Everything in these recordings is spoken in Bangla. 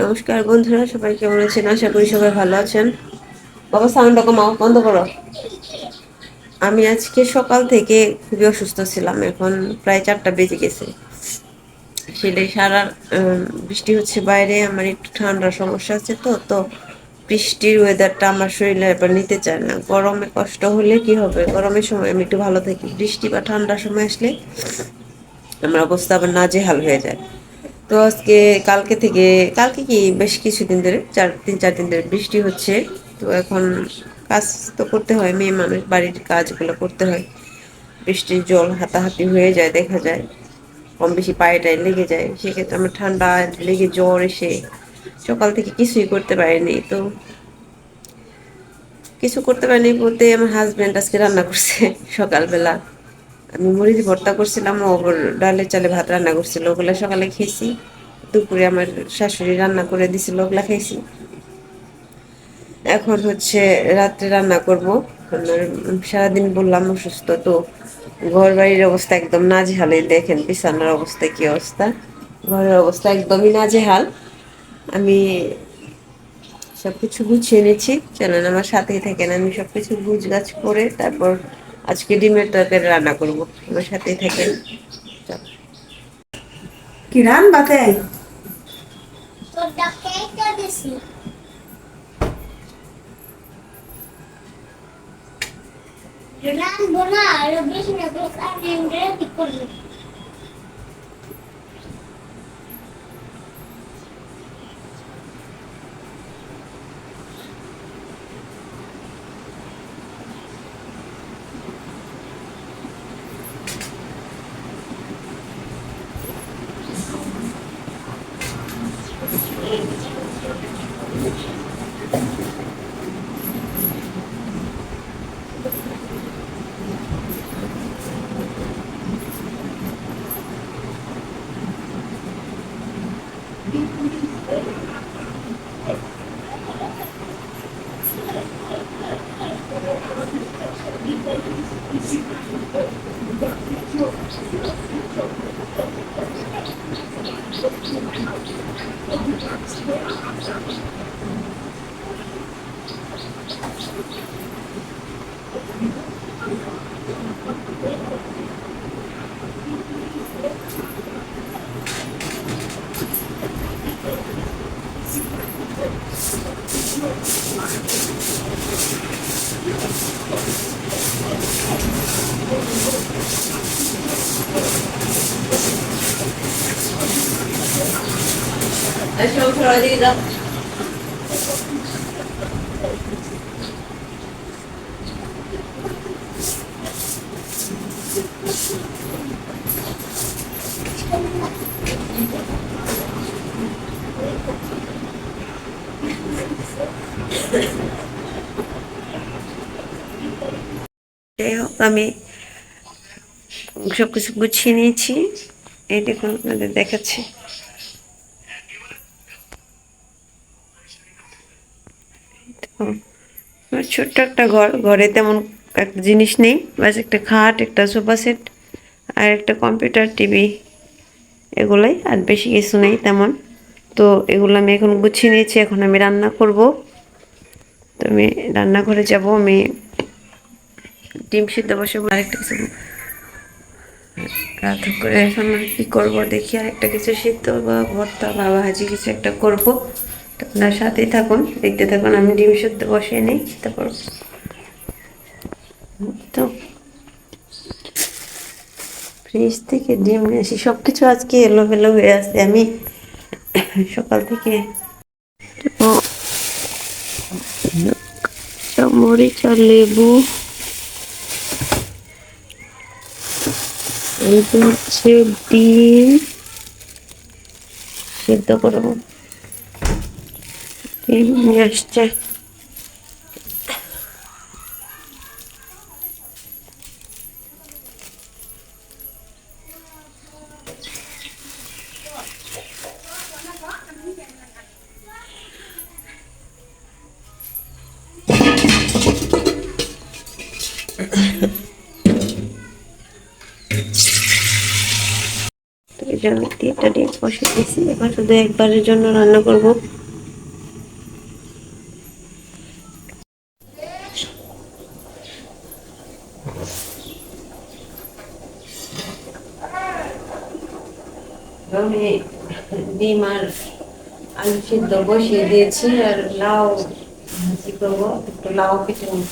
নমস্কার বন্ধুরা, সবাই কেমন আছেন? আশা করি সবাই ভালো আছেন। বাবা সাউন্ডটা কমাও বন্ধ করো। আমি আজকে সকাল থেকে খুবই অসুস্থ ছিলাম, এখন প্রায় চারটা বেজে গেছে। সেটাই সারা বৃষ্টি হচ্ছে বাইরে, আমার একটু ঠান্ডার সমস্যা আছে তো তো বৃষ্টির ওয়েদারটা আমার শরীরে এবার নিতে চায় না। গরমে কষ্ট হলে কি হবে? গরমের সময় আমি একটু ভালো থাকি। বৃষ্টি বা ঠান্ডার সময় আসলে আমার অবস্থা আবার নাজেহাল হয়ে যায়। তো আজকে, কালকে থেকে, কালকে কি বেশ কিছুদিন ধরে, চার, তিন, চার দিন ধরে বৃষ্টি হচ্ছে। তো এখন কাজ তো করতে হয়, মেয়ে মানুষ, বাড়ির কাজগুলো করতে হয়। বৃষ্টির জল হাতাহাতি হয়ে যায়, দেখা যায়। কম বেশি পায়েটায় লেগে যায়। সেক্ষেত্রে আমার ঠান্ডা, লেগে জ্বর এসে সকাল থেকে কিছুই করতে পারিনি। তো কিছু করতে পারিনি বলতে আমার হাজব্যান্ড আজকে রান্না করছে সকালবেলা। আমি মরিচ ভর্তা করছিলাম ওর ডালের চালে ভাত রান্না করছিল, ওগুলো সকালে খেয়েছি। দুপুরে আমার শাশুড়ি রান্না করে দিছিল, ওগুলা খেয়েছি এখন হচ্ছে রাত্রে রান্না করব। সারাদিন বললাম অসুস্থ, তো ঘর বাড়ির অবস্থা একদম নাজেহালে। দেখেন বিছানার অবস্থা, কি অবস্থা। ঘরের অবস্থা একদমই নাজেহাল। আমি সবকিছু গুছিয়ে নিচ্ছি। চলেন আমার সাথেই থাকেন, আমি সবকিছু গুছ গাছ করে তারপর আজকে ডিমের তরকারি রান্না করব। আমার সাথেই থাকেন। কি রান বাতে একটা দিছি রানবো না আর বেশি না হোক আমি সব কিছু গুছিয়ে নিয়েছি। এই দেখুন আপনাদের দেখাচ্ছি তো, আমার ছোট্ট একটা ঘর, ঘরে তেমন একটা জিনিস নেই। বাস একটা খাট, একটা সোফা সেট আর একটা কম্পিউটার, টিভি এগুলোই আর বেশি কিছু নেই তেমন। তো এগুলো আমি এখন গুছিয়ে নিয়েছি, এখন আমি রান্না করব। তো আমি রান্নাঘরে যাব, আমি ডিম সিদ্ধ বসাবো, আরেকটা কিছু রাত করে এখন আর কি করব, দেখি আরেকটা কিছু সিদ্ধ বা ভর্তা বা ভাজি কিছু একটা করব। আপনার সাথেই থাকুন, দেখতে থাকুন, আমি ডিম সিদ্ধ বসিয়ে নিই, তারপর তো ফ্রিজ থেকে ডিম নিয়ে আসি। সব কিছু আজকে এলোমেলো হয়ে আছে, আমি সকাল থেকে মরিচ আর লেবু এইটা হচ্ছে ডিম সেদ্ধ করব। এই নিয়ে আসছে জল দিয়ে এটা দিয়ে বসে দিয়েছি এখন শুধু একবারের জন্য রান্না করব। সিদ্ধ বসিয়ে দিয়েছি আর লাউ কি করব? একটু লাউ কেটে নিই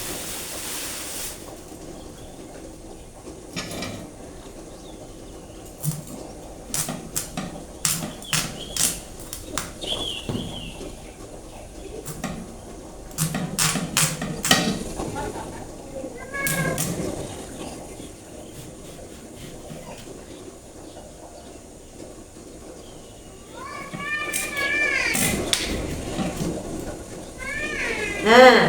হ্যাঁ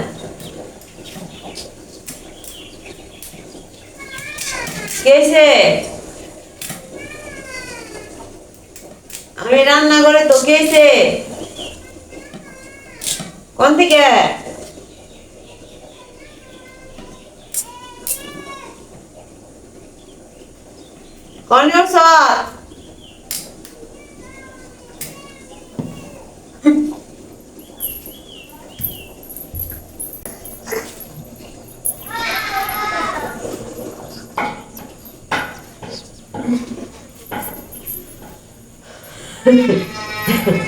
কেছে আমি রান্না করে তো কেছে কোন থেকে? কোন স্যার 呵呵呵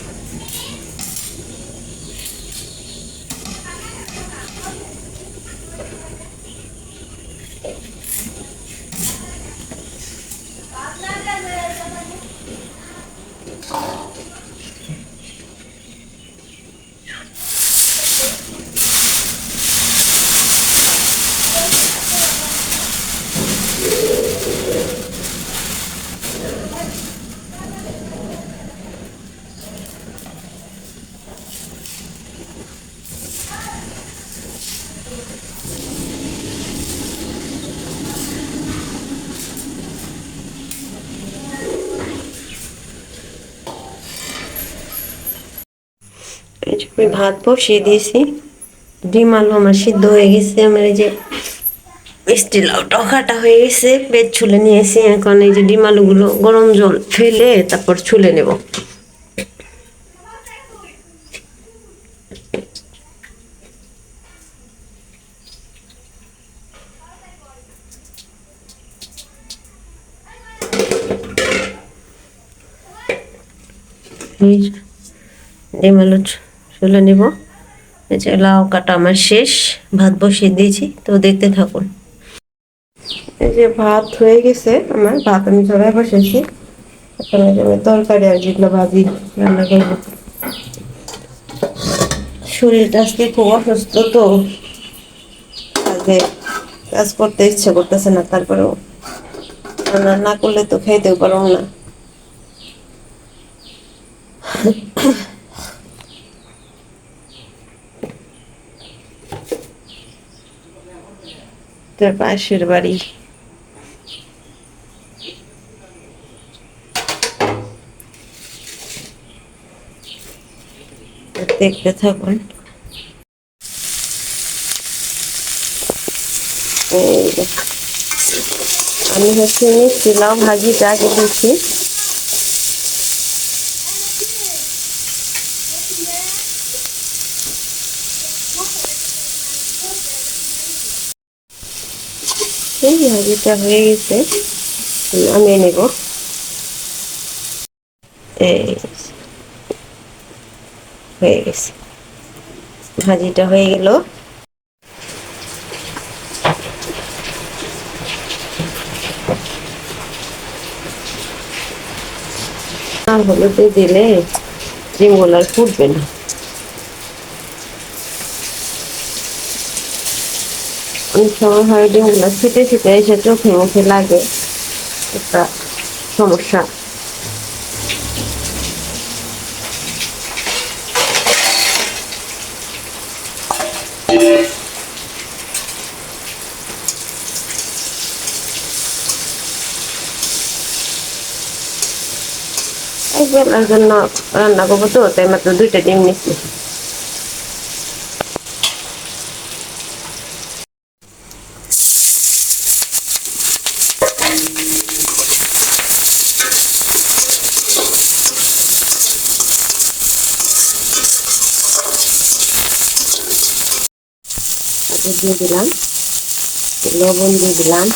আমি ভাত বসিয়ে দিয়েছি। ডিম আলু আমার সিদ্ধ হয়ে গেছে। আমার এই যে মিষ্টি লাউটাও কাটা হয়ে গেছে। পেট ছুলে নিয়েছি। এখন এই যে ডিম আলুগুলো গরম জল ফেলে তারপর ছুলে নেব। ডিম আলু চলে নেব। এই লাউ কাটা আমার শেষ, ভাত বসিয়ে দিয়েছি, তো দেখতে থাকুন। এই যে ভাত হয়ে গেছে আমার, ভাত আমি চড়াই বসেছি। এখন আমি তরকারি আর যেগুলো ভাজি রান্না করব। শরীরটা আজকে খুব অসুস্থ তো কাজে কাজ করতে ইচ্ছে করতেছে না, তারপরেও রান্না না করলে তো খাইতেও পারো না। তোর পাশের বাড়ি। দেখতে থাকুন। আমি হচ্ছে মিষ্টিলাম ভাজিটা আগে দিচ্ছি এই ভাজিটা হয়ে গেছে। আমি নেব। হয়ে গেছে। ভাজিটা হয়ে গেল। আর হলুদে দিলে ডিমগুলো আর ফুটবে না। অনেক সময় হয় ডিমগুলো ছিটে ছিটে এসে চোখে মুখে লাগে একটা সমস্যা। এই বেলার জন্য রান্না করব তো, তাই মাত্র দুইটা ডিম নিচ্ছি। তাতে দিয়ে দিলাম লবণ দিয়ে দিলাম।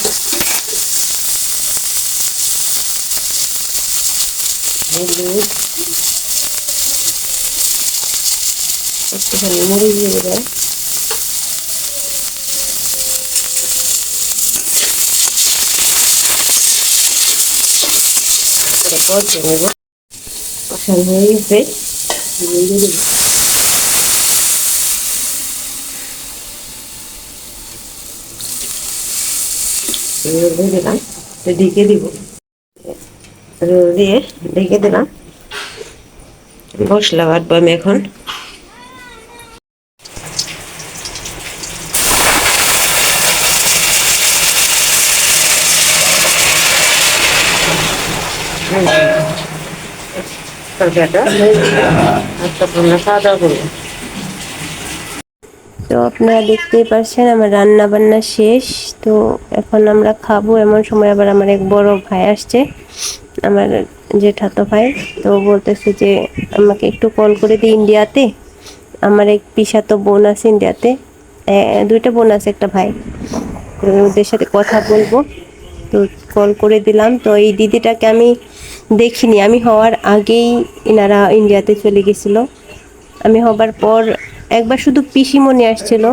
হলুদ। একটুখানি মরিচ দিয়ে নেব কষানো হয়ে গেছে দেবো রোল দিয়ে দিলাম তো ঢেকে দিব রোল দিয়ে ঢেকে দিলাম মশলা বাটবো আমি এখন তরকারিটা আর তখন আমরা খাওয়া দাওয়া করব তো আপনারা দেখতেই পাচ্ছেন আমার রান্না বান্না শেষ। তো এখন আমরা খাব, এমন সময় আবার আমার এক বড় ভাই আসছে, আমার জেঠাতো ভাই। তো বলতেছে যে, আমাকে একটু কল করে দিই ইন্ডিয়াতে। আমার এক পিসাতো বোন আছে ইন্ডিয়াতে। দুইটা বোন আছে, একটা ভাই। তো ওদের সাথে কথা বলব। তো কল করে দিলাম। তো এই দিদিটাকে আমি দেখিনি। আমি হওয়ার আগেই এনারা ইন্ডিয়াতে চলে গেছিল। আমি হবার পর একবার শুধু পিসিমণি আসছিল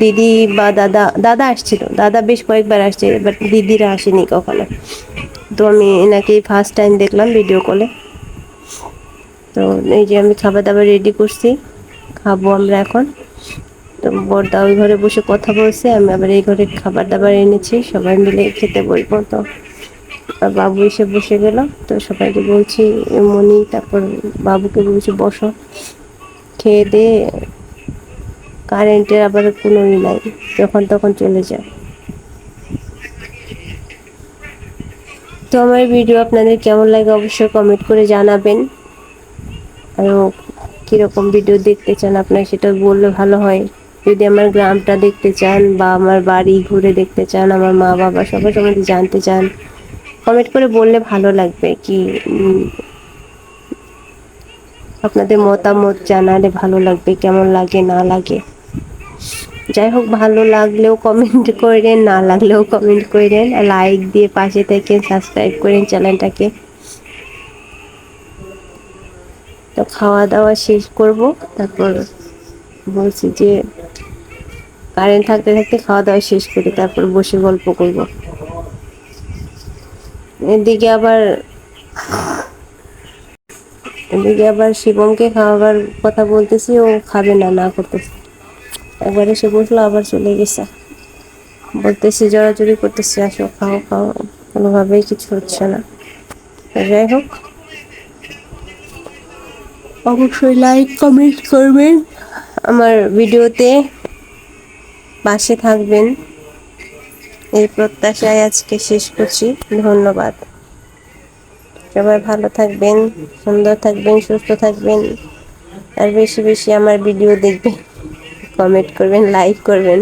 দিদি বা দাদা দাদা আসছিল, দাদা বেশ কয়েকবার আসছে বাট দিদিরা আসেনি কখনো। তো আমি এনাকে ফার্স্ট টাইম দেখলাম ভিডিও কলে তো এই যে আমি খাবার দাবার রেডি করছি, খাব আমরা এখন। তো বড়দা ওই ঘরে বসে কথা বলছে, আমি আবার এই ঘরে খাবার দাবার এনেছি, সবাই মিলে খেতে বলব তো। বাবু এসে বসে গেল, তো সবাইকে বলছি মনি তারপর বাবুকে বলছি, বসো। খেয়ে দিয়ে কারেন্টের আবার কোনো ই নাই, যখন তখন চলে যায়। তো আমার ভিডিও আপনাদের কেমন লাগে অবশ্যই কমেন্ট করে জানাবেন। আরও কীরকম ভিডিও দেখতে চান আপনার সেটা বললে ভালো হয়। যদি আমার গ্রামটা দেখতে চান বা আমার বাড়ি ঘুরে দেখতে চান, আমার মা বাবা সবার সম্বন্ধে জানতে চান কমেন্ট করে বললে ভালো লাগবে কি আপনাদের মতামত জানালে ভালো লাগবে, কেমন লাগে, না লাগে। যাই হোক, ভালো লাগলেও কমেন্ট করেন, না লাগলেও কমেন্ট করেন। লাইক দিয়ে পাশে থেকে সাবস্ক্রাইব করেন চ্যানেলটাকে তো খাওয়া দাওয়া শেষ করব। তারপর বলছি যে কারেন্ট থাকতে থাকতে খাওয়া দাওয়া শেষ করি তারপর বসে গল্প করব। এদিকে আবার এদিকে আবার শিবমকে খাওয়াবার কথা বলতেছি ও খাবে না না করতেছে। একবারে সে বসল আবার চলে গেছে। বলতেছি জড়াজড়ি করতেছি আসো খাও খাও কোনোভাবেই কিছু হচ্ছে না। যাই হোক। অবশ্যই লাইক কমেন্ট করবেন। আমার ভিডিওতে পাশে থাকবেন। এই প্রত্যাশায় আজকে শেষ করছি। ধন্যবাদ। সবাই ভালো থাকবেন, সুন্দর থাকবেন, সুস্থ থাকবেন, আর বেশি বেশি আমার ভিডিও দেখবেন কমেন্ট করবেন লাইক করবেন।